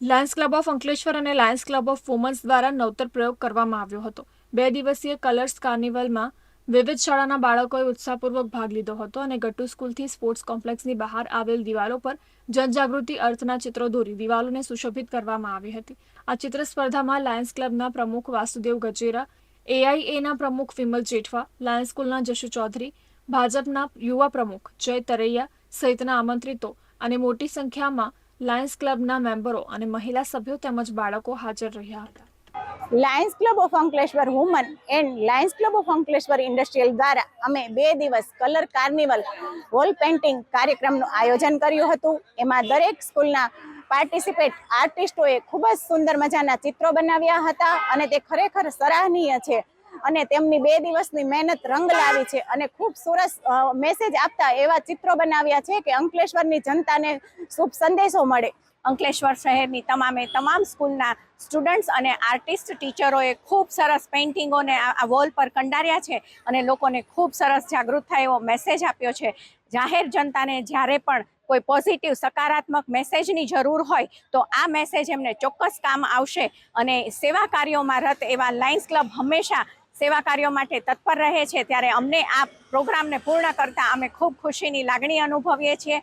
Lions club of Ankleshwar અને Lions club of women's દ્વારા નવતર પ્રયોગ કરવામાં આવ્યો હતો. બે દિવસીય કલર્સ કાર્નિવલમાં વિવિધ શાળાના બાળકોએ ઉત્સાહપૂર્વક ભાગ લીધો હતો અને ગટ્ટુ સ્કૂલથી સ્પોર્ટ્સ કોમ્પ્લેક્સની બહાર આવેલ દિવાલો પર જનજાગૃતિ અર્થના ચિત્રો દોરી દિવાલોને સુશોભિત કરવામાં આવી હતી. આ ચિત્ર સ્પર્ધામાં લાયન્સ ક્લબના પ્રમુખ વાસુદેવ ગજેરા એઆઈએના પ્રમુખ વિમલ જેઠવા, લાયન્સ સ્કૂલના જશુ ચૌધરી, ભાજપના યુવા પ્રમુખ જય તરૈયા સહિતના આમંત્રિતો અને મોટી સંખ્યામાં લાયન્સ ક્લબના મેમ્બરો અને મહિલા સભ્યો તેમજ બાળકો હાજર રહ્યા હતા. Lions club of Ankleshwar woman and lions club of Ankleshwar industrial દ્વારા અમે બે દિવસ કલર કાર્નિવલ વોલ પેઇન્ટિંગ કાર્યક્રમનું આયોજન કર્યું હતું. એમાં દરેક સ્કૂલના પાર્ટિસિપેટ આર્ટિસ્ટોએ ખૂબ જ સુંદર મજાના ચિત્રો બનાવ્યા હતા અને તે ખરેખર સરાહનીય છે. અને તેમની બે દિવસની મહેનત રંગ લાવી છે અને ખૂબ સરસ મેસેજ આપતા એવા ચિત્રો બનાવ્યા છે કે અંકલેશ્વરની જનતાને શુભ સંદેશો મળે. અંકલેશ્વર શહેરની તમામે તમામ સ્કૂલના સ્ટુડન્ટ્સ અને આર્ટિસ્ટ ટીચરોએ ખૂબ સરસ પેઇન્ટિંગોને આ વોલ પર કંડાર્યા છે અને લોકોને ખૂબ સરસ જાગૃત થાય એવો મેસેજ આપ્યો છે. જાહેર જનતાને જ્યારે પણ કોઈ પોઝિટિવ સકારાત્મક મેસેજની જરૂર હોય, તો આ મેસેજ એમને ચોક્કસ કામ આવશે. અને સેવા કાર્યોમાં રત એવા લાયન્સ ક્લબ હંમેશા સેવા કાર્યો માટે તત્પર રહે છે. ત્યારે અમને આ પ્રોગ્રામને પૂર્ણ કરતાં અમે ખૂબ ખુશીની લાગણી અનુભવીએ છીએ.